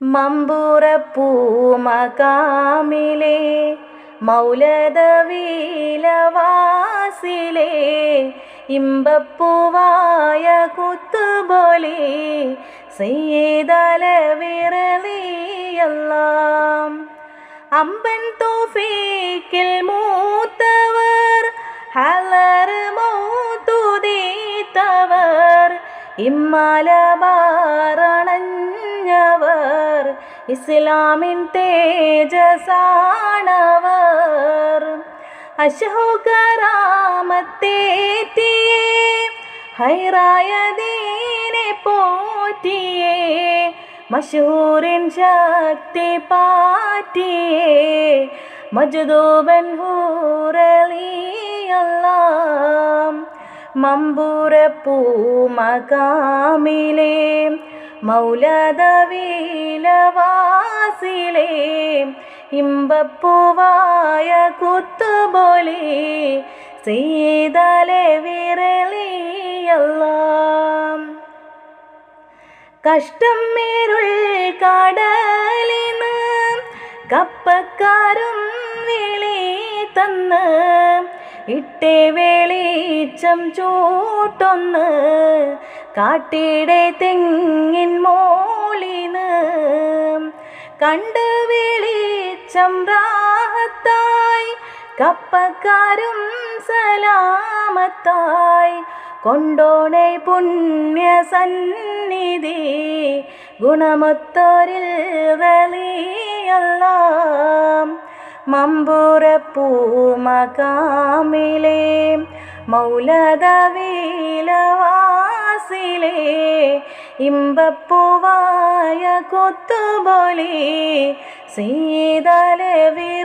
മമ്പുറപ്പൂമകാമിലെ മൗലദവീലവാസിലെ ഇമ്പപ്പൂവായ കുത്തുപോലെ സെയ്തല വിറലിയെല്ലാം അമ്പൻ തോഫീക്കിൽ മൂത്തവർ ഹലർ മൗതുദീത്തവർ ഇമ്മലബാറണഞ്ഞവർ ഇസ്ലാമിൻ തേജസാണവർ. അശോകരാമത്തേറ്റിയേ ഹൈറായ ദീനെ പോറ്റിയേ മഷൂറിൻ ശക്തി പാറ്റിയേ മജദൂബൻ ഹൂറലിയെല്ലാം മമ്പുറപ്പൂമകാമിലെ മൗലദവീലവാസിലെ ഇമ്പപ്പൂവായ കുത്തുബോലി ചെയ്തലെ വിരളിയെല്ലാം. കഷ്ടം മേരുൾ കടലിന് കപ്പക്കാരും വിളി തന്ന് ഇട്ടേ വെളിച്ചം ചൂട്ടൊന്ന് കാട്ടിടെ തെങ്ങിൻ മോളിന് കണ്ട് വെളിച്ചം രാഹത്തായി. കപ്പക്കാരും സലാമത്തായി. കൊണ്ടോണെ പുണ്യ സന്നിധി ഗുണമൊത്തൊരിൽ വലിയെല്ലാം മമ്പൂരപ്പൂമകാമിലേ മൗലദവീലവാസിലെ ഇമ്പപ്പൂവായ കൊത്തുബോലി സീതല വിരളി